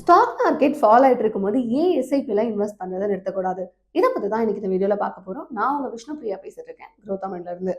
Stock market fall ஆகிட்டு இருக்கும்போது ஏன் எஸ்ஐபியில் இன்வெஸ்ட் பண்ணுறதை நிறுத்தக்கூடாது. இதை பற்றி தான் இன்னைக்கு இந்த வீடியோவில் பார்க்க போகிறோம் நான் உங்கள் விஷ்ணு பிரியா பேசிட்டு இருக்கேன். க்ரோ தமிழ்லேருந்து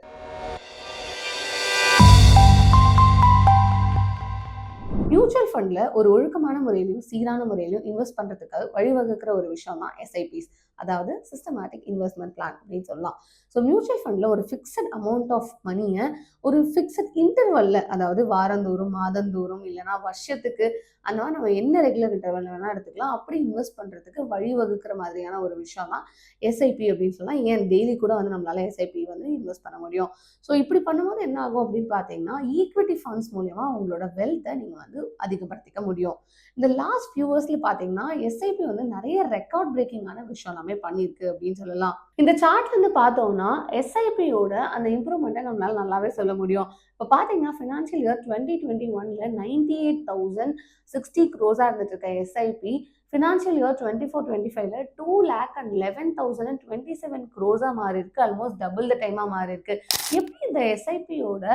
மியூச்சுவல் ஃபண்டில் ஒரு ஒழுக்கமான முறையிலையும் சீரான முறையிலையும் இன்வெஸ்ட் பண்ணுறதுக்கு வழிவகுக்கிற ஒரு விஷயம் தான் எஸ்ஐபிஸ் அதாவது சிஸ்டமேட்டிக் இன்வெஸ்ட்மெண்ட் பிளான் அப்படின்னு சொல்லலாம். ஸோ மியூச்சுவல் ஃபண்டில் ஒரு ஃபிக்ஸட் அமௌண்ட் ஆஃப் மணியை ஒரு ஃபிக்ஸட் இன்டர்வல்ல அதாவது வாரந்தோறும் மாதந்தோறும் இல்லைனா வருஷத்துக்கு அந்த மாதிரி நம்ம என்ன ரெகுலர் இன்டர்வல் வேணால் எடுத்துக்கலாம். அப்படி இன்வெஸ்ட் பண்ணுறதுக்கு வழிவகுக்கிற மாதிரியான ஒரு விஷயம் தான் எஸ்ஐபி அப்படின்னு சொல்லலாம். ஏன் டெய்லி கூட வந்து நம்மளால எஸ்ஐபி வந்து இன்வெஸ்ட் பண்ண முடியும். ஸோ இப்படி பண்ணும்போது என்ன ஆகும் அப்படின்னு பார்த்தீங்கன்னா ஈக்விட்டி ஃபண்ட்ஸ் மூலயமா உங்களோட வெல்த்தை நீங்கள் வந்து அதிகப்படுத்திக்க முடியும். இந்த லாஸ்ட் ஃபியூ இயர்ஸ்ல பார்த்தீங்கன்னா எஸ்ஐபி வந்து நிறைய ரெக்கார்ட் பிரேக்கிங்கான விஷயம் எல்லாமே பண்ணியிருக்கு அப்படின்னு சொல்லலாம். இந்த சார்ட்ல இருந்து பார்த்தோம்னா எஸ்ஐபியோட அந்த இம்ப்ரூவ்மெண்ட்டை நம்மளால நல்லாவே சொல்ல முடியும். இப்போ பார்த்தீங்கன்னா ஃபினான்ஷியல் இயர் டுவெண்ட்டி டுவெண்ட்டி ஒன்ல நைன்டி எயிட் தௌசண்ட் சிக்ஸ்டி க்ரோஸாக இருந்துட்டு இருக்க SIP financial year twenty four twenty ஃபைவ்ல two lakh and eleven thousand and twenty seven க்ரோஸாக மாறி இருக்கு. ஆல்மோஸ்ட் டபுள் த டைமாக மாறி இருக்கு. எப்படி இந்த எஸ்ஐபியோட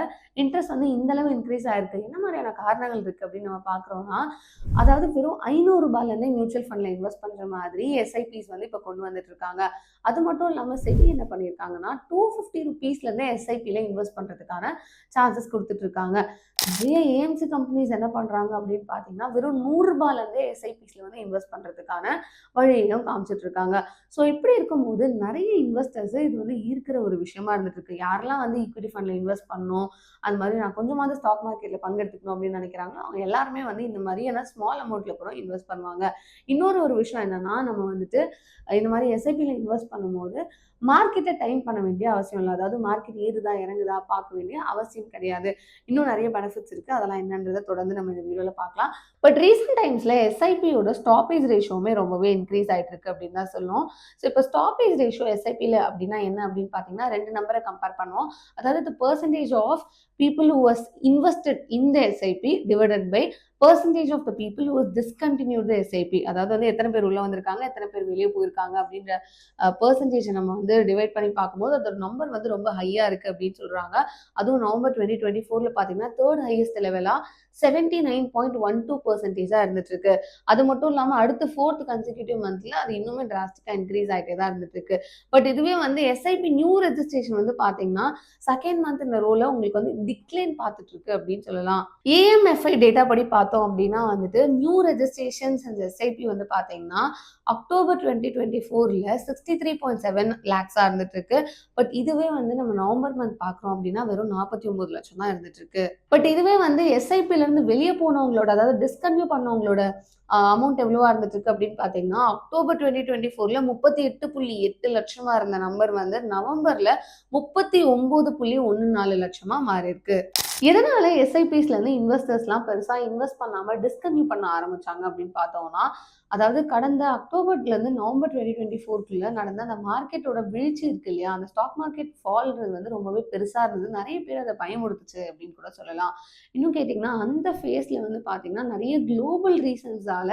இன்ட்ரெஸ்ட் வந்து இந்த அளவு இன்க்ரீஸ் ஆயிருக்கு? என்ன மாதிரியான காரணங்கள் இருக்கு அப்படின்னு நம்ம பார்க்குறோம்னா அதாவது வெறும் ஐநூறு ரூபாயிலேருந்தே மியூச்சுவல் ஃபண்டில் இன்வெஸ்ட் பண்ணுற மாதிரி எஸ்ஐபிஸ் வந்து இப்போ கொண்டு வந்துட்டு இருக்காங்க. அது மட்டும் இல்லாமல் செபி என்ன பண்ணியிருக்காங்கன்னா டூ ஃபிஃப்டி ருபீஸ்லேருந்து எஸ்ஐபியில் இன்வெஸ்ட் பண்ணுறதுக்கான சான்ஸ் சார்ஜஸ் கொடுத்துட்டு இருக்காங்க. நிறைய ஏஎம்சி கம்பெனிஸ் என்ன பண்ணுறாங்க அப்படின்னு பார்த்தீங்கன்னா வெறும் நூறுரூபாலேருந்தே எஸ்ஐபிஸில் வந்து இன்வெஸ்ட் பண்ணுறதுக்கான வழியையும் காமிச்சிட்டு இருக்காங்க. ஸோ இப்படி இருக்கும்போது நிறைய இன்வெஸ்டர்ஸ் இது வந்து ஈர்க்கிற ஒரு விஷயமா இருந்துட்டு இருக்கு. யாரெல்லாம் வந்து ஈக்விட்டி ஃபண்டில் இன்வெஸ்ட் பண்ணணும் அது மாதிரி நான் கொஞ்சமாவது ஸ்டாக் மார்க்கெட்டில் பங்கெடுத்துக்கணும் அப்படின்னு நினைக்கிறாங்க அவங்க எல்லாருமே வந்து இந்த மாதிரியான ஸ்மால் அமௌண்ட்டில் கூட இன்வெஸ்ட் பண்ணுவாங்க. இன்னொரு ஒரு விஷயம் என்னன்னா நம்ம வந்துட்டு இந்த மாதிரி எஸ்ஐபியில் இன்வெஸ்ட் பண்ணும்போது மார்க்கெட்டை டைம் பண்ண வேண்டிய அவசியம் இல்லை. அதாவது மார்க்கெட் ஏறுதா இறங்குதா பார்க்க வேண்டிய அவசியம் கிடையாது. இன்னும் நிறைய பெனிஃபிட்ஸ் இருக்குது அதெல்லாம் என்னன்றதை தொடர்ந்து நம்ம இந்த வீடியோவில் பார்க்கலாம். பட் ரீசெண்ட் டைம்ஸில் எஸ்ஐபியோட ஸ்டாப்பேஜ் ரேஷியோவுமே ரொம்பவே இன்க்ரீஸ் ஆகிட்டு இருக்கு அப்படின்னு தான் சொல்லுவோம். ஸோ இப்போ ஸ்டாப்பேஜ் ரேஷியோ எஸ்ஐபியில் அப்படின்னா என்ன அப்படின்னு பார்த்தீங்கன்னா ரெண்டு நம்பரை கம்பேர் பண்ணுவோம். அதாவது the percentage of people who was invested in the SIP divided by percentage of the people who discontinue the SIP அதாவது வந்து எத்தனை பேர் உள்ள வந்திருக்காங்க எத்தனை பேர் வெளியே போயிருக்காங்க அப்படின்ற பர்சன்டேஜை நம்ம வந்து டிவைட் பண்ணி பார்க்கும்போது அதோட நம்பர் வந்து ரொம்ப ஹையா இருக்கு அப்படின்னு சொல்றாங்க. அதுவும் நவம்பர் டுவெண்ட்டி டுவெண்ட்டி ஃபோர்ல பாத்தீங்கன்னா தேர்ட் ஹையஸ்ட் லெவலாக seventy nine point one two பர்சன்டேஜாக இருந்துட்டு இருக்கு அது மட்டும் இல்லாமல் அடுத்த ஃபோர்த் கன்சிக்யூட்டிவ் மந்த்ல அது இன்னுமே டிராஸ்டிக்காக இன்க்ரீஸ் ஆகிட்டே தான் இருந்துட்டு இருக்கு பட் இதுவே வந்து எஸ்ஐபி நியூ ரெஜிஸ்ட்ரேஷன் வந்து பார்த்தீங்கன்னா செகண்ட் மந்த் இந்த ரோல உங்களுக்கு வந்து டிக்ளைன் பார்த்துட்டு இருக்கு அப்படின்னு சொல்லலாம். ஏஎம்எஃப்ஐ டேட்டா படி பார்த்தோம் அப்படின்னா வந்துட்டு நியூ ரெஜிஸ்ட்ரேஷன்ஸ் அண்ட் எஸ்ஐபி வந்து பார்த்தீங்கன்னா அக்டோபர் டுவெண்ட்டி டுவெண்ட்டி ஃபோரில் சிக்ஸ்டி த்ரீ பாயிண்ட் செவன் லேக்ஸாக இருந்துட்டு இருக்கு பட் இதுவே வந்து நம்ம நவம்பர் மந்த் பாக்குறோம் அப்படின்னா வெறும் நாற்பத்தி ஒம்பது லட்சம் தான் இருந்துட்டு இருக்கு பட் இதுவே வந்து எஸ்ஐபியில் இருந்து வெளியே போனவங்களோட அதாவது டிஸ்கன்யூ பண்ணவங்களோட அமௌண்ட் எவ்வளவா இருந்துட்டு இருக்கு அப்படின்னு பாத்தீங்கன்னா அக்டோபர் டுவெண்ட்டி டுவெண்ட்டி ஃபோர்ல முப்பத்தி எட்டு புள்ளி எட்டு லட்சமா இருந்த நம்பர் வந்து நவம்பர்ல முப்பத்தி ஒன்பது புள்ளி ஒன்னு நாலு லட்சமா மாறி இருக்கு எதனால எஸ்ஐபிஸ்ல இருந்து இன்வெஸ்டர்ஸ்லாம் பெருசா இன்வெஸ்ட் பண்ணாம டிஸ்கன்யூ பண்ண ஆரம்பிச்சாங்க அப்படின்னு பார்த்தோம்னா அதாவது கடந்த அக்டோபர்ல இருந்து நவம்பர் டுவெண்ட்டி டுவெண்ட்டி ஃபோர்க்குள்ள நடந்த அந்த மார்க்கெட்டோட வீழ்ச்சி இருக்கு இல்லையா? அந்த ஸ்டாக் மார்க்கெட் ஃபால்ன்றது வந்து ரொம்பவே பெருசா இருந்தது. நிறைய பேர் அதை பயமுடுத்துச்சு அப்படின்னு கூட சொல்லலாம். இன்னும் கேட்டிங்கன்னா அந்த ஃபேஸ்ல வந்து பாத்தீங்கன்னா நிறைய குளோபல் ரீசன்ஸால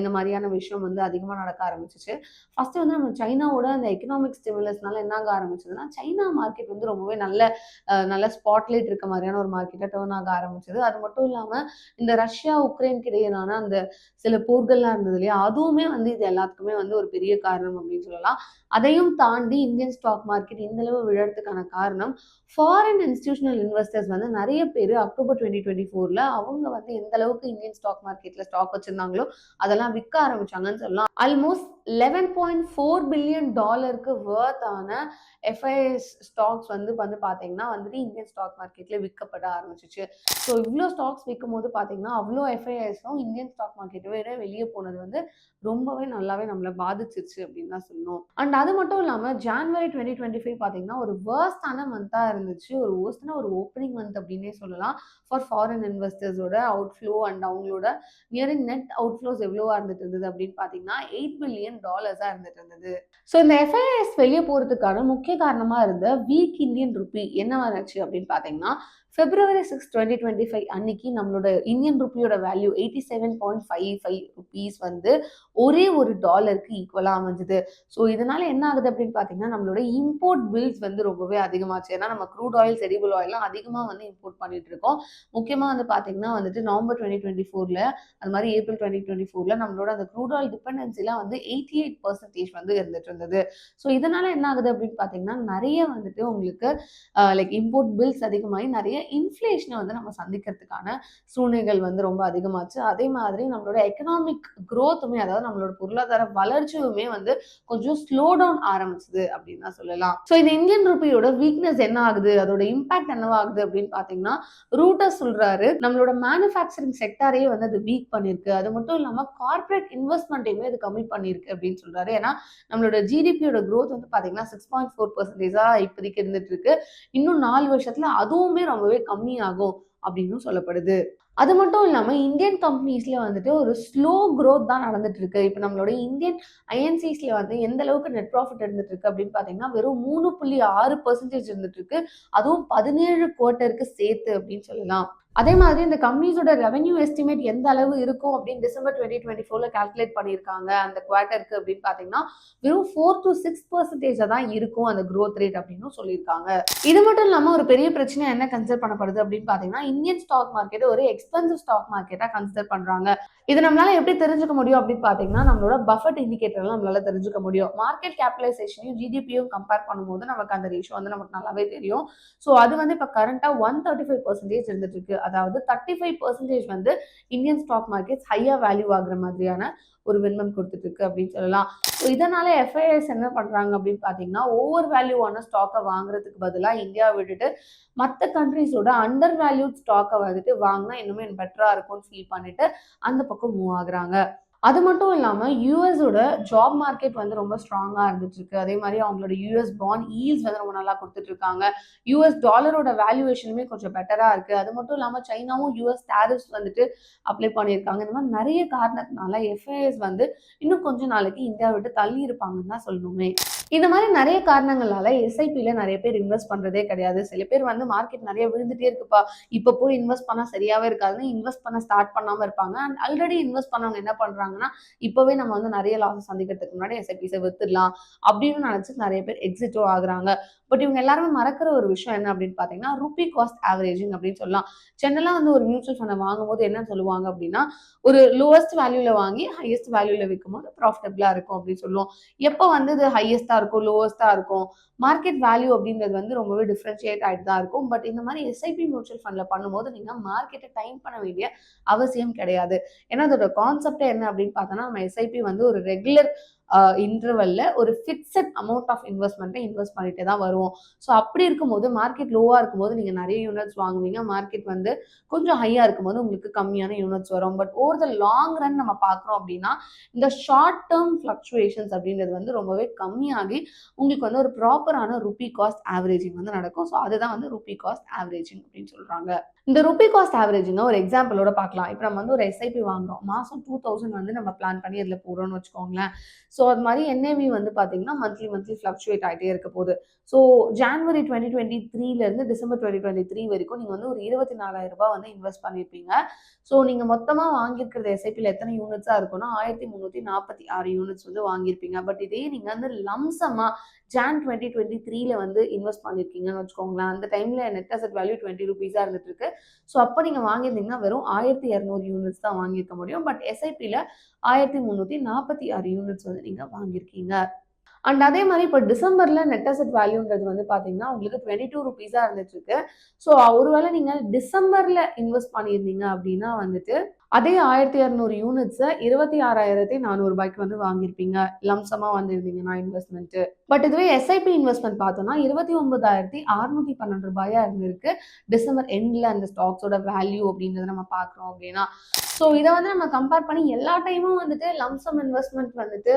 இந்த மாதிரியான விஷயம் வந்து அதிகமாக நடக்க ஆரம்பிச்சிச்சு. ஃபர்ஸ்ட் வந்து நம்ம சைனாவோட அந்த எக்கனாமிக் ஸ்டிமுலஸ்னால என்ன ஆக ஆரம்பிச்சதுன்னா சைனா மார்க்கெட் வந்து ரொம்பவே நல்ல நல்ல ஸ்பாட்லைட் இருக்க மாதிரியான ஒரு மார்க்கெட்டை டேர்ன் ஆக ஆரம்பிச்சது. அது மட்டும் இல்லாமல் இந்த ரஷ்யா உக்ரைனுக்கு இடையிலான அந்த சில போர்கள்லாம் இருந்தது. இல்லையா அதுவுமே வந்து இது எல்லாத்துக்குமே வந்து ஒரு பெரிய காரணம் அப்படின்னு சொல்லலாம். அதையும் தாண்டி இந்தியன் ஸ்டாக் மார்க்கெட் இந்த அளவு விழறதுக்கான காரணம் ஃபாரின் இன்ஸ்டிடியூஷனல் இன்வெஸ்டர்ஸ் வந்து நிறைய பேர் அக்டோபர் டுவெண்ட்டி டுவெண்ட்டி ஃபோர்ல அவங்க வந்து எந்த அளவுக்கு இந்தியன் ஸ்டாக் மார்க்கெட்ல ஸ்டாக் வச்சிருந்தாங்களோ அதெல்லாம் விற்க ஆரம்பிச்சாங்கன்னு சொல்லலாம். Almost eleven point four billion டாலருக்கு வேர்த்தான எஃப்ஐஎஸ் ஸ்டாக்ஸ் வந்து வந்து பார்த்தீங்கன்னா வந்துட்டு இந்தியன் ஸ்டாக் மார்க்கெட்ல விற்கப்பட ஆரம்பிச்சிச்சு. ஸோ இவ்வளோ ஸ்டாக்ஸ் விற்கும் போது பார்த்தீங்கன்னா அவ்வளோ எஃப்ஐஎஸும் இந்தியன் ஸ்டாக் மார்க்கெட்டு வெளியே போனது வந்து ரொம்பவே நல்லாவே நம்மளை பாதிச்சிருச்சு அப்படின்னு தான் சொல்லணும். அண்ட் அது மட்டும் இல்லாமல் ஜான்வரி டுவெண்ட்டி டுவெண்ட்டி ஃபைவ் பார்த்தீங்கன்னா ஒரு வேர்ஸ்டான மந்த்தாக இருந்துச்சு. ஒரு வேர்ஸ்டான ஒரு ஓப்பனிங் மந்த் அப்படின்னே சொல்லலாம். ஃபார் ஃபாரின் இன்வெஸ்டர்ஸோட அவுட்ஃப்ளோ அண்ட் அவங்களோட நியரிங் நெட் அவுட்ஃப்ளோஸ் எவ்வளோவா இருந்துட்டு இருந்தது அப்படின்னு பார்த்தீங்கன்னா எயிட் பில்லியன் டாலர்ஸாக இருந்துட்டு இருந்தது. ஸோ இந்த எஃப்ஐஎஸ் வெளியே போகிறதுக்கான முக்கிய காரணமாக இருந்த வீக் இந்தியன் ருபி என்ன ஆச்சு அப்படின்னு பார்த்தீங்கன்னா February six twenty twenty five அன்னைக்கு நம்மளோட Indian ருப்பியோட value eighty seven point five five rupees வந்து ஒரே ஒரு டாலருக்கு ஈக்குவலாக அமைஞ்சுது. ஸோ இதனால என்ன ஆகுது அப்படின்னு பார்த்தீங்கன்னா நம்மளோட இம்போர்ட் பில்ஸ் வந்து ரொம்பவே அதிகமாச்சு. ஏன்னா நம்ம க்ரூட் ஆயில் செடிபிள் ஆயிலாம் அதிகமாக வந்து இம்போர்ட் பண்ணிட்டு இருக்கோம். முக்கியமாக வந்து பார்த்தீங்கன்னா வந்துட்டு நவம்பர் டுவெண்ட்டி டுவெண்ட்டி ஃபோரில் அது மாதிரி ஏப்ரல் டுவெண்ட்டி டுவெண்ட்டி ஃபோரில் நம்மளோட அந்த க்ரூட் ஆயில் டிபெண்டன்சிலாம் வந்து எயிட்டி எயிட் பர்சன்டேஜ் வந்து இருந்துட்டு இருந்தது. ஸோ இதனால என்ன ஆகுது அப்படின்னு பார்த்தீங்கன்னா நிறைய வந்துட்டு உங்களுக்கு லைக் இம்போர்ட் பில்ஸ் அதிகமாகி நிறைய இன்ஃப்ளேஷனை வந்து நம்ம சந்திக்கிறதுக்கான சூழ்நிலைகள் வந்து ரொம்ப அதிகமாச்சு. அதே மாதிரி நம்மளோட எக்கனாமிக் க்ரோத்துமே அதாவது நம்மளோட பொருளாதார வளர்ச்சியுமே வந்து கொஞ்சம் ஸ்லோ டவுன் ஆரம்பிச்சுது அப்படின்னு தான் சொல்லலாம். ஸோ இந்த இந்தியன் ருபியோட வீக்னஸ் என்ன ஆகுது? அதோட இம்பாக்ட் என்னவாகுது அப்படின்னு பார்த்தீங்கன்னா ரூட்டர் சொல்றாரு நம்மளோட மேனுஃபேக்சரிங் செக்டாரையே வந்து அது வீக் பண்ணிருக்கு. அது மட்டும் இல்லாமல் கார்பரேட் இன்வெஸ்ட்மெண்ட்டையுமே அது கம்மி பண்ணியிருக்கு அப்படின்னு சொல்றாரு. ஏன்னா நம்மளோட ஜிடிபியோட க்ரோத் வந்து பார்த்தீங்கன்னா சிக்ஸ் பாயிண்ட் ஃபோர் பர்சன்டேஜா இப்போதைக்கு இருந்துட்டு இருக்கு. இன்னும் நாலு வருஷத்துல அதுவுமே ரொம்பவே கம்மியாகும் அப்படின்னு சொல்லப்படுது. அது மட்டும் இல்லாமல் இந்தியன் கம்பெனிஸ்ல வந்துட்டு ஒரு ஸ்லோ க்ரோத் தான் நடந்துட்டு இருக்கு. இப்போ நம்மளோட இந்தியன் ஐஎன்சிஸ்ல வந்து எந்த அளவுக்கு நெட் ப்ராஃபிட் இருந்துட்டு இருக்கு அப்படின்னு பார்த்தீங்கன்னா வெறும் மூணு புள்ளி ஆறு பர்சன்டேஜ் இருந்துட்டு இருக்கு. அதுவும் பதினேழு குவார்ட்டருக்கு சேர்த்து அப்படின்னு சொல்லலாம். அதே மாதிரி இந்த கம்பெனிஸோட ரெவென்யூ எஸ்டிமேட் எந்த அளவு இருக்கும் அப்படின்னு டிசம்பர் டுவெண்ட்டி டுவெண்ட்டி ஃபோர்ல கால்குலேட் பண்ணியிருக்காங்க. அந்த குவார்ட்டருக்கு அப்படின்னு பார்த்தீங்கன்னா வெறும் ஃபோர் டு சிக்ஸ் பர்சன்டேஜாக தான் இருக்கும் அந்த க்ரோத் ரேட் அப்படின்னு சொல்லியிருக்காங்க. இது மட்டும் இல்லாமல் ஒரு பெரிய பிரச்சனை என்ன கன்சிடர் பண்ணப்படுது அப்படின்னு பார்த்தீங்கன்னா இந்தியன் ஸ்டாக் மார்க்கெட் ஒரு எக்ஸ்பென்சிவ் ஸ்டாக் மார்க்கெட்டாக கன்சிடர் பண்றாங்க. இது நம்மளால எப்படி தெரிஞ்சுக்க முடியும் அப்படின்னு பார்த்தீங்கன்னா நம்மளோட பஃபட் இண்டிகேட்டர்லாம் நம்மளால தெரிஞ்சுக்க முடியும். மார்க்கெட் கேபிடலைசேஷனையும் ஜிடிபியும் கம்பேர் பண்ணும்போது நமக்கு அந்த ரேஷியோ வந்து நமக்கு நல்லாவே தெரியும். ஸோ அது வந்து இப்போ கரண்டாக ஒன் தேர்ட்டி ஃபைவ் பர்சன்டேஜ் இருந்துட்டு இருக்கு. அதாவது தேர்ட்டி ஃபைவ் பர்சன்டேஜ் வந்து இந்தியன் ஸ்டாக் மார்க்கெட்ஸ் ஹையாக வேல்யூ ஆகுற மாதிரியான ஒரு வின்மம் கொடுத்துட்டு இருக்கு அப்படின்னு சொல்லலாம். ஸோ இதனால எஃப்ஐஎஸ் என்ன பண்றாங்க அப்படின்னு பார்த்தீங்கன்னா ஓவர் வேல்யூவான ஸ்டாக்கை வாங்குறதுக்கு பதிலாக இந்தியாவை விட்டுட்டு மற்ற கண்ட்ரீஸோட அண்டர் வேல்யூட் ஸ்டாக்கை வந்துட்டு வாங்கினா இன்னுமே பெட்டரா இருக்கும்னு ஃபீல் பண்ணிட்டு அந்த பக்கம் மூவ் ஆகுறாங்க. அது மட்டும் இல்லாமல் யூஎஸோட ஜாப் மார்க்கெட் வந்து ரொம்ப ஸ்ட்ராங்காக இருந்துட்டுருக்கு. அதே மாதிரி அவங்களோட யூஎஸ் பாண்ட் ஈல்ஸ் வந்து ரொம்ப நல்லா கொடுத்துட்ருக்காங்க யூஎஸ் டாலரோட வேல்யூவேஷனுமே கொஞ்சம் பெட்டராக இருக்குது அது மட்டும் இல்லாமல் சைனாவும் யூஎஸ் டேரிஃப்ஸ் வந்துட்டு அப்ளை பண்ணியிருக்காங்க. இந்த மாதிரி நிறைய காரணத்தினால எஃப்ஐஎஸ் வந்து இன்னும் கொஞ்சம் நாளைக்கு இந்தியா விட்டு தள்ளி இருப்பாங்கன்னு தான் சொல்லணுமே. இந்த மாதிரி நிறைய காரணங்களால எஸ்ஐபியில் நிறைய பேர் இன்வெஸ்ட் பண்ணுறதே கிடையாது. சில பேர் வந்து மார்க்கெட் நிறைய விழுந்துட்டே இருக்குப்பா. இப்போ போய் இன்வெஸ்ட் பண்ணால் சரியாவே இருக்காதுன்னு இன்வெஸ்ட் பண்ண ஸ்டார்ட் பண்ணாமல் இருப்பாங்க. அண்ட் ஆல்ரெடி இன்வெஸ்ட் பண்ணவங்க என்ன பண்ணுறாங்கன்னா இப்போவே நம்ம வந்து நிறைய லாஸ் சந்திக்கிறதுக்கு முன்னாடி எஸ்ஐபிஸை வித்துடலாம் அப்படின்னு நினச்சி நிறைய பேர் எக்ஸிட்டோ ஆகுறாங்க. பட் இவங்க எல்லாருமே மறக்கிற ஒரு விஷயம் என்ன அப்படின்னு பார்த்தீங்கன்னா ருபி காஸ்ட் ஆவரேஜிங் அப்படின்னு சொல்லலாம். ஜென்ரலாக வந்து ஒரு மியூச்சுவல் ஃபண்டை வாங்கும்போது என்ன சொல்லுவாங்க அப்படின்னா ஒரு லோவஸ்ட் வேல்யூவில் வாங்கி ஹையஸ்ட் வேல்யூவில் விற்கும்போது ப்ராஃபிட்டபிளாக இருக்கும் அப்படின்னு சொல்லுவோம். எப்போ வந்து இது ஹையஸ்ட்டாக இருக்கும் லோவஸ்ட்டாக இருக்கும். மார்க்கெட் வேல்யூ அப்படின்றது வந்து ரொம்பவே டிஃப்ரென்ஷியேட் ஆகிட்டு தான் இருக்கும். பட் இந்த மாதிரி எஸ்ஐபி மியூச்சுவல் ஃபண்டில் பண்ணும்போது நீங்கள் மார்க்கெட்டை டைம் பண்ண வேண்டிய அவசியம் கிடையாது. ஏன்னா அதோட கான்செப்டே என்ன அப்படின்னு பார்த்தோன்னா நம்ம எஸ்ஐபி வந்து ஒரு ரெகுலர் இன்டர்வல்ல ஒரு ஃபிக்ஸட் அமௌண்ட் ஆஃப் இன்வெஸ்ட்மெண்ட்டை இன்வெஸ்ட் பண்ணிட்டே தான் வருவோம். ஸோ அப்படி இருக்கும்போது மார்க்கெட் லோவாக இருக்கும்போது நீங்கள் நிறைய யூனிட்ஸ் வாங்குவீங்க. மார்க்கெட் வந்து கொஞ்சம் ஹையாக இருக்கும்போது உங்களுக்கு கம்மியான யூனிட்ஸ் வரும். But over the long run நம்ம பார்க்குறோம் அப்படின்னா இந்த ஷார்ட் டேர்ம் ஃப்ளக்சுவேஷன்ஸ் அப்படின்றது வந்து ரொம்பவே கம்மியாகி உங்களுக்கு வந்து ஒரு ப்ராப்பரான ருபி காஸ்ட் ஆவரேஜிங் வந்து நடக்கும். ஸோ அதுதான் வந்து ருபி காஸ்ட் ஆவரேஜிங் அப்படின்னு சொல்கிறாங்க இந்த ருபி காஸ்ட் ஆவரேஜிங்க ஒரு எக்ஸாம்பிளோட பார்க்கலாம். இப்போ நம்ம வந்து ஒரு எஸ்ஐபி வாங்குறோம். மாதம் டூ தௌசண்ட் வந்து நம்ம பிளான் பண்ணி அதில் போடுறோம்னு வச்சுக்கோங்களேன். ஸோ அது மாதிரி என்ஏவி வந்து பார்த்தீங்கன்னா மந்த்லி மந்த்லி ஃப்ளக்சுவேட் ஆகிட்டே இருக்க போகுது. ஸோ ஜான்வரி டுவெண்ட்டி டுவெண்ட்டி த்ரீலேருந்து டிசம்பர் டுவெண்ட்டி டுவெண்ட்டி த்ரீ வரைக்கும் நீங்கள் வந்து ஒரு இருபத்தி நாலாயிரம் ரூபாய் வந்து இன்வெஸ்ட் பண்ணியிருப்பீங்க ஸோ நீங்கள் மொத்தமாக வாங்கியிருக்கிறது எஸ்ஐபியில் எத்தனை யூனிட்ஸாக இருக்கும்னா ஆயிரத்தி முந்நூற்றி நாற்பத்தி ஆறு யூனிட்ஸ் வந்து வாங்கியிருப்பீங்க. பட் இதே நீங்கள் வந்து லம்சமாக ஜான் டுவெண்ட்டி டுவெண்ட்டி த்ரீல வந்து இன்வெஸ்ட் பண்ணியிருக்கீங்கன்னு வச்சுக்கோங்களேன். அந்த டைமில் நெட் அசட் வேல்யூ டுவெண்ட்டி ருபீஸாக இருந்துட்டு இருக்கு. ஸோ அப்போ நீங்கள் வாங்கியிருந்தீங்கன்னா வெறும் ஆயிரத்தி இரநூறு யூனிட்ஸ் தான் வாங்கியிருக்க முடியும். பட் எஸ்ஐபியில் ஆயிரத்தி முந்நூற்றி நாற்பத்தி ஆறு யூனிட்ஸ் வந்து நீங்கள் வாங்கியிருக்கீங்க. அண்ட் அதே மாதிரி இப்போ டிசம்பரில் நெட் வேல்யூன்றது வந்து பார்த்தீங்கன்னா உங்களுக்கு டுவெண்ட்டி டூ ருபீஸாக இருந்துட்டு இருக்கு ஸோ ஒருவேளை நீங்கள் டிசம்பரில் இன்வெஸ்ட் பண்ணியிருந்தீங்க அப்படின்னா வந்துட்டு அதே ஆயிரத்தி இரநூறு யூனிட்ஸை இருபத்தி ஆறாயிரத்தி நானூறு ரூபாய்க்கு வந்து வாங்கியிருப்பீங்க. லம்சமாக வந்திருந்தீங்கன்னா இன்வெஸ்ட்மெண்ட்டு பட் இதுவே எஸ்ஐபி இன்வெஸ்ட்மெண்ட் பார்த்தோம்னா இருபத்தி ஒன்பதாயிரத்தி அறுநூத்தி பன்னெண்டு ரூபாயா இருந்திருக்கு. டிசம்பர் எண்டில் அந்த ஸ்டாக்ஸோட வேல்யூ அப்படின்றத நம்ம பார்க்குறோம் அப்படின்னா ஸோ இதை வந்து நம்ம கம்பேர் பண்ணி எல்லா டைமும் வந்துட்டு லம்சம் இன்வெஸ்ட்மெண்ட் வந்துட்டு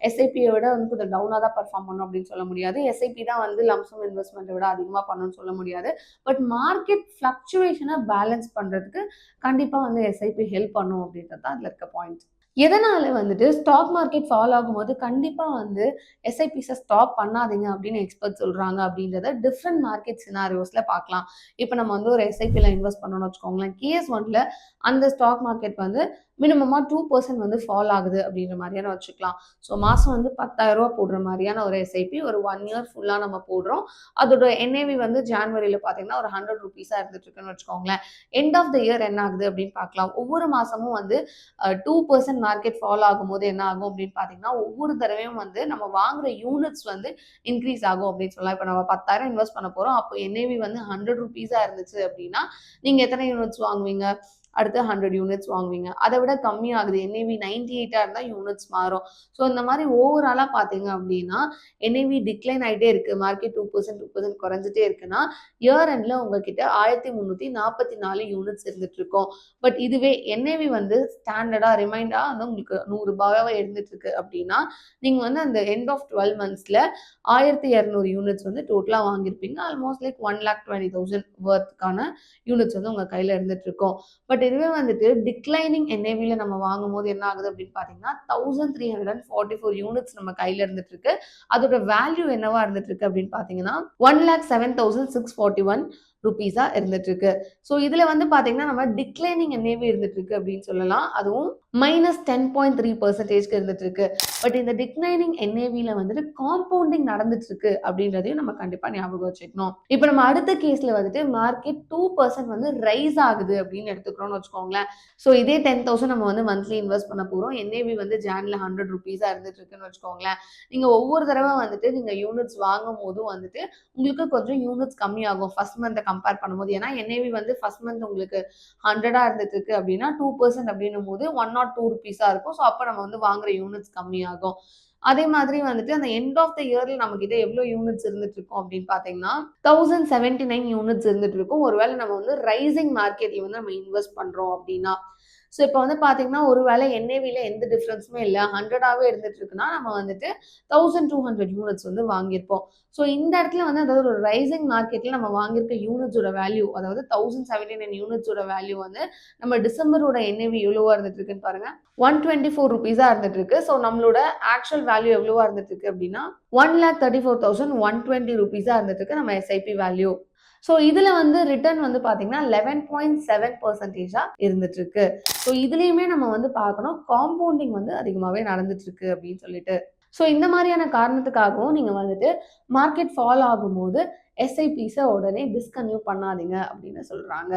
எஸ்ஐபியை விட வந்து கொஞ்சம் டவுனாக தான் பர்ஃபார்ம் பண்ணும் அப்படின்னு சொல்ல முடியாது. எஸ்ஐபி தான் வந்து லம்சம் இன்வெஸ்ட்மெண்ட்டை விட அதிகமாக பண்ணணும்னு சொல்ல முடியாது. பட் மார்க்கெட் ஃப்ளக்சுவேஷனை பேலன்ஸ் பண்ணுறதுக்கு கண்டிப்பாக வந்து எஸ்ஐபி ஹெல்ப் பண்ணும் அப்படின்றது தான் அதில் இருக்க பாயிண்ட் எதனால வந்துட்டு ஸ்டாக் மார்க்கெட் ஃபால் ஆகும்போது கண்டிப்பா வந்து எஸ்ஐபிஸை ஸ்டாப் பண்ணாதீங்க அப்படின்னு எக்ஸ்பர்ட் சொல்றாங்க அப்படின்றத டிஃப்ரெண்ட் மார்க்கெட் சினாரியோஸில் பார்க்கலாம். இப்போ நம்ம வந்து ஒரு எஸ்ஐபியில் இன்வெஸ்ட் பண்ணணும்னு வச்சுக்கோங்களேன். கேஎஸ் ஒன்ல அந்த ஸ்டாக் மார்க்கெட் வந்து மினிமமாக டூ பர்சன்ட் வந்து ஃபால் ஆகுது அப்படின்ற மாதிரியான வச்சுக்கலாம். ஸோ மாதம் வந்து பத்தாயிரம் ரூபா போடுற மாதிரியான ஒரு எஸ்ஐபி ஒரு ஒன் இயர் ஃபுல்லாக நம்ம போடுறோம். அதோட என்ஏவி வந்து ஜான்வரியில் பார்த்தீங்கன்னா ஒரு ஹண்ட்ரட் ருபீஸாக இருந்துட்டு இருக்குன்னு வச்சுக்கோங்களேன். எண்ட் ஆஃப் த இயர் என்ன ஆகுது அப்படின்னு பார்க்கலாம் ஒவ்வொரு மாதமும் வந்து டூ பர்சன்ட் மார்க்கெட் ஃபால் ஆகும்போது என்ன ஆகும் அப்படின்னு பார்த்தீங்கன்னா ஒவ்வொரு தடவையும் வந்து நம்ம வாங்குற யூனிட்ஸ் வந்து இன்க்ரீஸ் ஆகும் அப்படின்னு சொல்லலாம். இப்போ நம்ம பத்தாயிரம் இன்வெஸ்ட் பண்ண போகிறோம் அப்போ என்ஏவி வந்து ஹண்ட்ரட் ருபீஸாக இருந்துச்சு அப்படின்னா நீங்கள் எத்தனை யூனிட்ஸ் வாங்குவீங்க? அடுத்து ஹண்ட்ரட் யூனிட்ஸ் வாங்குவீங்க. அதை விட கம்மியாகுது. என்ஏவி நைன்டி எயிட்டாக இருந்தால் யூனிட்ஸ் மாறும். ஸோ இந்த மாதிரி ஓவராலாக பார்த்தீங்க அப்படின்னா என்ஏவி டிக்ளைன் ஆகிட்டே இருக்குது market two percent two percent குறைஞ்சிட்டே இருக்குன்னா இயர் எண்டில் உங்ககிட்ட ஆயிரத்தி முந்நூற்றி நாற்பத்தி நாலு யூனிட்ஸ் இருந்துட்டு இருக்கும். பட் இதுவே என்ஏவி வந்து ஸ்டாண்டர்டாக ரிமைண்டாக வந்து உங்களுக்கு நூறுரூபாவே இருந்துட்டு இருக்கு அப்படின்னா நீங்கள் வந்து அந்த எண்ட் ஆஃப் டுவெல் மந்த்ஸில் ஆயிரத்தி இரநூறு யூனிட்ஸ் வந்து டோட்டலாக வாங்கியிருப்பீங்க. Almost like one lakh twenty thousand ஒர்த்துக்கான units வந்து உங்கள் கையில் இருந்துட்டு இருக்கும். பட் இதுவே வந்துட்டு டிக்ளைனிங் என்ஏவியில் நம்ம வாங்கும் போது என்ன ஆகுது அப்படின்னு பார்த்தீங்கன்னா thousand three hundred and forty four units நம்ம கையில் இருந்துட்டு இருக்கு அதோட வேல்யூ என்னவா இருந்துட்டு இருக்கு அப்படின்னு பார்த்தீங்கன்னா one lakh seven thousand six forty one ருபீஸாக இருந்துட்டு இருக்கு ஸோ இதில் வந்து பார்த்தீங்கன்னா நம்ம டிக்ளைனிங் என்ஏவி இருந்துட்டு இருக்கு அப்படின்னு சொல்லலாம். அதுவும் மைனஸ் டென் பாயிண்ட் த்ரீ பர்சன்டேஜ்க்கு இருந்துட்டு இருக்கு பட் இந்த டிக்ளைனிங் என்ஏவியில் வந்துட்டு காம்பவுண்டிங் நடந்துட்டு இருக்கு அப்படின்றதையும் நம்ம கண்டிப்பாக ஞாபகம் வச்சுக்கணும். இப்போ நம்ம அடுத்த கேஸில் வந்துட்டு மார்க்கெட் டூ பர்சன்ட் வந்து ரைஸ் ஆகுது அப்படின்னு எடுத்துக்கிறோம்னு வச்சுக்கோங்களேன். ஸோ இதே டென் தௌசண்ட் நம்ம வந்து மந்த்லி இன்வெஸ்ட் பண்ண போகிறோம் என்ஏவி வந்து ஜான்ல ஹண்ட்ரட் ருபீஸாக இருந்துட்டு இருக்குன்னு வச்சுக்கோங்களேன். நீங்கள் ஒவ்வொரு தடவை வந்துட்டு நீங்கள் யூனிட்ஸ் வாங்கும் போதும் வந்துட்டு உங்களுக்கு கொஞ்சம் யூனிட்ஸ் கம்மியாகும். ஃபர்ஸ்ட் மந்த்தை கம்பேர் பண்ணும்போது. ஏன்னா என்ஏவி வந்து ஃபர்ஸ்ட் மந்த் உங்களுக்கு ஹண்ட்ரடாக இருந்துட்டு இருக்கு அப்படின்னா டூ பர்சன்ட் அப்படின்னும் போது ஒன் நாட் டூ ருபீஸாக இருக்கும். ஸோ அப்போ நம்ம வந்து வாங்குற யூனிட்ஸ் கம்மியாகும். அதே மாதிரி வந்துட்டு அந்த எண்ட் ஆஃப் த இயர்ல நம்ம கிட்ட எவ்வளோ யூனிட்ஸ் இருந்துட்டு இருக்கும் அப்படின்னு பார்த்தீங்கன்னா தௌசண்ட் செவன்டி நைன் யூனிட்ஸ் இருந்துட்டு இருக்கும். ஒருவேளை நம்ம வந்து ரைசிங் மார்க்கெட்ல வந்து நம்ம இன்வெஸ்ட் பண்றோம் அப்படின்னா ஸோ இப்போ வந்து பார்த்தீங்கன்னா ஒருவேளை என்ஏவியில் எந்த டிஃப்ரென்ஸுமே இல்லை. ஹண்ட்ரடாகவே இருந்துட்டு இருக்குன்னா நம்ம வந்துட்டு தௌசண்ட் டூ ஹண்ட்ரட் யூனிட்ஸ் வந்து வாங்கியிருப்போம். ஸோ இந்த இடத்துல வந்து அதாவது ஒரு ரைசிங் மார்க்கெட்டில் நம்ம வாங்கியிருக்க யூனிட்ஸோட வேல்யூ அதாவது தௌசண்ட் செவன்டி நைன் யூனிட்ஸோட வேல்யூ வந்து நம்ம டிசம்பரோட என்ஏவி எவ்வளோவா இருந்துட்டு இருக்குன்னு பாருங்க. ஒன் டுவெண்ட்டி ஃபோர் ருபீஸாக இருந்துட்டு இருக்கு. ஸோ நம்மளோட ஆக்சுவல் வேல்யூ எவ்வளோவா இருந்துட்டு இருக்கு அப்படின்னா one lakh thirty four thousand one twenty ருபீஸாக இருந்துட்டு இருக்கு நம்ம எஸ்ஐபி வேல்யூ ஸோ இதில் வந்து ரிட்டர்ன் வந்து பார்த்தீங்கன்னா லெவன் பாயிண்ட் செவன் பர்சன்டேஜாக இருந்துட்டு இருக்கு ஸோ இதுலேயுமே நம்ம வந்து பார்க்கணும் காம்பவுண்டிங் வந்து அதிகமாகவே நடந்துட்டு இருக்கு அப்படின்னு சொல்லிட்டு. ஸோ இந்த மாதிரியான காரணத்துக்காகவும் நீங்கள் வந்துட்டு மார்க்கெட் ஃபால் ஆகும்போது எஸ்ஐபிஸை உடனே டிஸ்கன்யூ பண்ணாதீங்க அப்படின்னு சொல்கிறாங்க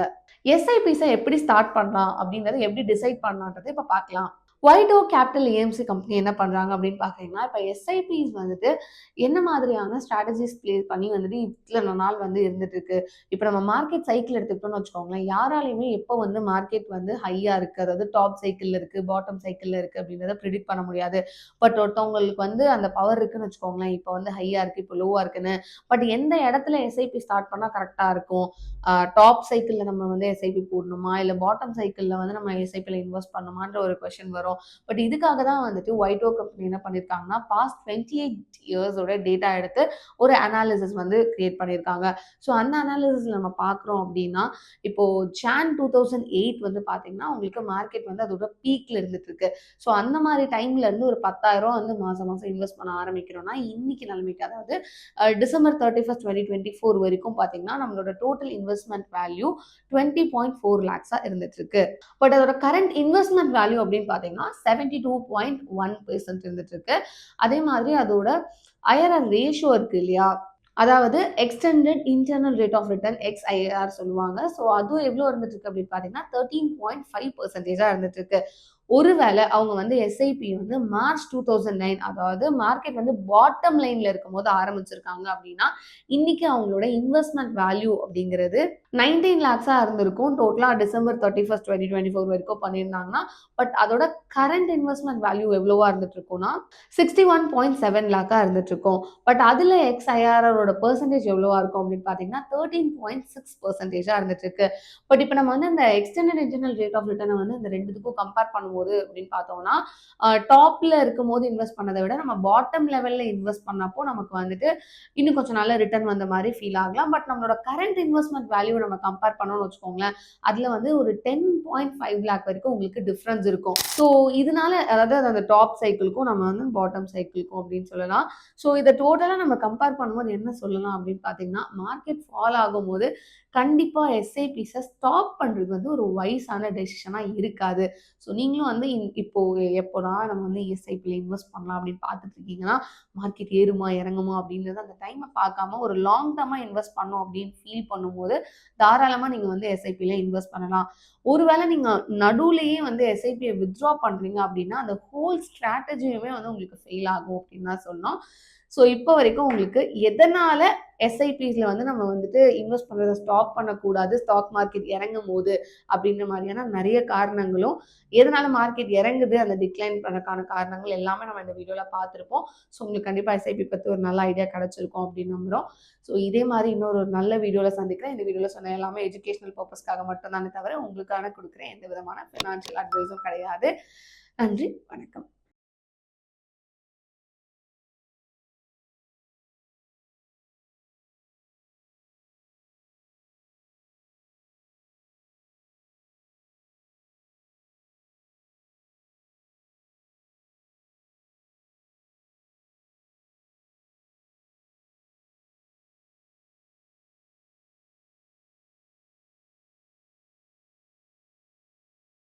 எஸ்ஐபிஸை எப்படி ஸ்டார்ட் பண்ணலாம் அப்படின்றத எப்படி டிசைட் பண்ணலான்றதை இப்போ பார்க்கலாம். ஒய்டோ கேபிட்டல் ஏஎம்சி கம்பெனி என்ன பண்ணுறாங்க அப்படின்னு பார்க்குறீங்கன்னா இப்போ எஸ்ஐபிஸ் வந்துட்டு என்ன மாதிரியான ஸ்ட்ராட்டஜிஸ் ப்ளே பண்ணி வந்துட்டு இத்தனை நாள் வந்து இருந்துட்டு இருக்கு? இப்போ நம்ம மார்க்கெட் சைக்கிள் எடுத்துக்கிட்டோம்னு வச்சுக்கோங்களேன் யாராலையுமே எப்போ வந்து மார்க்கெட் வந்து ஹையாக இருக்குது அதாவது டாப் சைக்கிளில் இருக்குது பாட்டம் சைக்கிளில் இருக்குது அப்படின்றத ப்ரிடிக்ட் பண்ண முடியாது. பட் ஒருத்தவங்களுக்கு வந்து அந்த பவர் இருக்குன்னு வச்சுக்கோங்களேன் இப்போ வந்து ஹையாக இருக்குது இப்போ லோவாக இருக்குன்னு. பட் எந்த இடத்துல எஸ்ஐபி ஸ்டார்ட் பண்ணால் கரெக்டாக இருக்கும்? டாப் சைக்கிளில் நம்ம வந்து எஸ்ஐபி போடணுமா? இல்லை பாட்டம் சைக்கிளில் வந்து நம்ம எஸ்ஐபியில் இன்வெஸ்ட் பண்ணணுமான்ற ஒரு கொஷின் வரும். பட் இதுக்காக தான் வந்துட்டு ஒயிட்டோ கம்பெனி என்ன பண்ணியிருக்காங்கன்னா பாஸ்ட் டுவெண்ட்டி எயிட் இயர்ஸோட டேட்டா எடுத்து ஒரு அனாலிசிஸ் வந்து கிரியேட் பண்ணியிருக்காங்க ஸோ அந்த அனாலிசிஸ் நம்ம பார்க்குறோம் அப்படின்னா இப்போ ஜான் டூ தௌசண்ட் எயிட் வந்து பார்த்தீங்கன்னா உங்களுக்கு மார்க்கெட் வந்து அதோட பீக்ல இருந்துட்டு இருக்கு. ஸோ அந்த மாதிரி டைம்ல இருந்து ஒரு பத்தாயிரம் வந்து மாசம் மாசம் இன்வெஸ்ட் பண்ண ஆரம்பிக்கிறோம்னா இன்னைக்கு நிலைமைக்கு அதாவது December thirty first twenty twenty four வரைக்கும் பார்த்தீங்கன்னா நம்மளோட total investment value twenty point four லேக்ஸாக இருந்துட்டு இருக்கு. பட் அதோட கரண்ட் இன்வெஸ்ட்மெண்ட் வேல்யூ அப்படின்னு பார்த்தீங்கன்னா seventy two point one percent இருந்துட்டு இருக்கு அதே மாதிரி அதோட ஐஆர்ஆர் ரேஷியோ இருக்கு இல்லையா? அதாவது extended internal rate of return X IR சொல்லுவாங்க. ஸோ அதுவும் எவ்வளோ இருந்துட்டு இருக்கு அப்படின்னு பார்த்தீங்கன்னா தேர்ட்டீன் பாயிண்ட் ஃபைவ் பர்சன்டேஜாக இருந்துட்டு இருக்கு ஒருவேளை அவங்க வந்து எஸ்ஐபி வந்து மார்ச் டூ தௌசண்ட் நைன் அதாவது மார்க்கெட் வந்து பாட்டம் லைன்ல இருக்கும் போது ஆரம்பிச்சிருக்காங்க அப்படின்னா இன்னைக்கு அவங்களோட இன்வெஸ்ட்மெண்ட் வேல்யூ அப்படிங்கிறது நைன்டீன் லேக்ஸாக இருந்திருக்கும். டோட்டலாக December thirty first twenty twenty four வரைக்கும் பண்ணியிருந்தாங்கன்னா பட் அதோட கரண்ட் இன்வெஸ்ட்மெண்ட் வேல்யூ எவ்வளோவா இருந்துட்டு இருக்கும்னா சிக்ஸ்டி ஒன் பாயிண்ட் செவன் லேக்காக இருந்துட்டு இருக்கும் பட் அதில் எக்ஸ்ஐஆரோட பெர்சன்டேஜ் எவ்வளோவா இருக்கும் அப்படின்னு பார்த்தீங்கன்னா தேர்ட்டீன் பாயிண்ட் சிக்ஸ் பர்சன்டேஜாக இருந்துட்டு இருக்கு பட் இப்போ நம்ம வந்து இந்த எக்ஸ்டெண்டட் இன்டர்னல் ரேட் ஆஃப் ரிட்டர்னை வந்து இந்த ரெண்டுத்துக்கும் கம்பேர் பண்ணுவோம். போது அப்படின்னு பார்த்தோம்னா டாப்ல இருக்கும் போது இன்வெஸ்ட் பண்ணதை விட நம்ம பாட்டம் லெவல்ல இன்வெஸ்ட் பண்ணப்போ நமக்கு வந்துட்டு இன்னும் கொஞ்சம் நல்ல ரிட்டர்ன் வந்த மாதிரி ஃபீல் ஆகலாம். பட் நம்மளோட கரண்ட் இன்வெஸ்ட்மெண்ட் வேல்யூ நம்ம கம்பேர் பண்ணோம்னு வச்சுக்கோங்களேன் அதுல வந்து ஒரு டென் பாயிண்ட் ஃபைவ் லேக் வரைக்கும் உங்களுக்கு டிஃப்ரென்ஸ் இருக்கும். ஸோ இதனால அதாவது அந்த டாப் சைக்கிளுக்கும் நம்ம வந்து பாட்டம் சைக்கிளுக்கும் அப்படின்னு சொல்லலாம். ஸோ இதை டோட்டலாக நம்ம கம்பேர் பண்ணும்போது என்ன சொல்லலாம் அப்படின்னு பார்த்தீங்கன்னா மார்க்கெட் ஃபால் ஆகும்போது கண்டிப்பாக எஸ்ஐபிஸை ஸ்டாப் பண்ணுறது வந்து ஒரு வைஸான டெசிஷனாக இருக்காது. ஸோ நீங்களும் வந்து இந்- இப்போ எப்போனா நம்ம வந்து எஸ்ஐபியில் இன்வெஸ்ட் பண்ணலாம் அப்படின்னு பார்த்துட்டு இருக்கீங்கன்னா மார்க்கெட் ஏறுமா இறங்குமா அப்படின்றது அந்த டைமை பார்க்காம ஒரு லாங் டர்மாக இன்வெஸ்ட் பண்ணோம் அப்படின்னு ஃபீல் பண்ணும்போது தாராளமாக நீங்கள் வந்து எஸ்ஐபியில் இன்வெஸ்ட் பண்ணலாம். ஒருவேளை நீங்கள் நடுவுலையே வந்து எஸ்ஐபியை வித்ட்ரா பண்ணுறீங்க அப்படின்னா அந்த ஹோல் ஸ்ட்ராட்டஜியுமே வந்து உங்களுக்கு ஃபெயில் ஆகும் அப்படின்னு தான் சொன்னோம் ஸோ இப்போ வரைக்கும் உங்களுக்கு எதனால எஸ்ஐபிஸில் வந்து நம்ம வந்துட்டு இன்வெஸ்ட் பண்ணுறதை ஸ்டாப் பண்ணக்கூடாது? ஸ்டாக் மார்க்கெட் இறங்கும் போது அப்படின்ற மாதிரியான நிறைய காரணங்களும் எதனால மார்க்கெட் இறங்குது? அந்த டிக்ளைன் பண்ணக்கான காரணங்கள் எல்லாமே நம்ம இந்த வீடியோவில் பார்த்துருப்போம். ஸோ உங்களுக்கு கண்டிப்பாக எஸ்ஐபி பற்றி ஒரு நல்ல ஐடியா கிடச்சிருக்கும் அப்படின்னு நம்புகிறோம் ஸோ இதே மாதிரி இன்னொரு ஒரு நல்ல வீடியோவில் சந்திக்கிறேன். இந்த வீடியோவில் சொன்ன எல்லாமே எஜுகேஷனல் பர்பஸ்க்காக மட்டும்தானே தவிர உங்களுக்கான கொடுக்குறேன். எந்த விதமான ஃபினான்ஷியல் அட்வைஸும் கிடையாது. நன்றி. வணக்கம்.